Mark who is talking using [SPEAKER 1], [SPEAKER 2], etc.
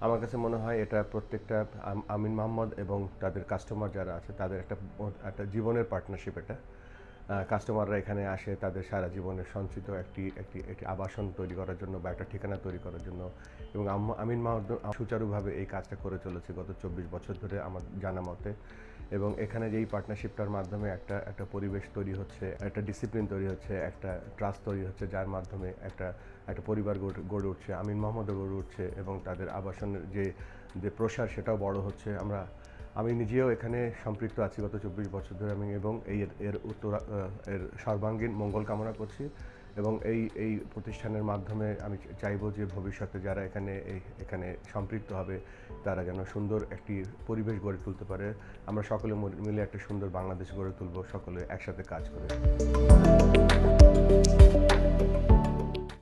[SPEAKER 1] আমার কাছে মনে হয় এটা প্রত্যেকটা আমিন মোহাম্মদ এবং তাদের কাস্টমার যারা আছে, তাদের একটা একটা জীবনের পার্টনারশিপ এটা। কাস্টমাররা এখানে আসে, তাদের সারা জীবনের সঞ্চিত একটি একটি একটি আবাসন তৈরি করার জন্য বা একটা ঠিকানা তৈরি করার জন্য। এবং আম- আমিন মাহমুদ সুচারুভাবে এই কাজটা করে চলেছে গত চব্বিশ বছর ধরে আমার জানা মতে। এবং এখানে যেই পার্টনারশিপটার মাধ্যমে একটা একটা পরিবেশ তৈরি হচ্ছে, একটা ডিসিপ্লিন তৈরি হচ্ছে, একটা ট্রাস্ট তৈরি হচ্ছে, যার মাধ্যমে একটা একটা পরিবার গড়ে উঠছে, আমিন মোহাম্মদও গড়ে উঠছে এবং তাদের আবাসনের যে যে প্রসার সেটাও বড় হচ্ছে। আমরা, আমি নিজেও এখানে সম্পৃক্ত আছি গত চব্বিশ বছর ধরে আমি এবং এই এর উত্তর, এর সর্বাঙ্গীন মঙ্গল কামনা করছি। এবং এই এই প্রতিষ্ঠানের মাধ্যমে আমি চাইব যে ভবিষ্যতে যারা এখানে এখানে সম্পৃক্ত হবে, তারা যেন সুন্দর একটি পরিবেশ গড়ে তুলতে পারে। আমরা সকলে মিলে একটা সুন্দর বাংলাদেশ গড়ে তুলব, সকলে একসাথে কাজ করে।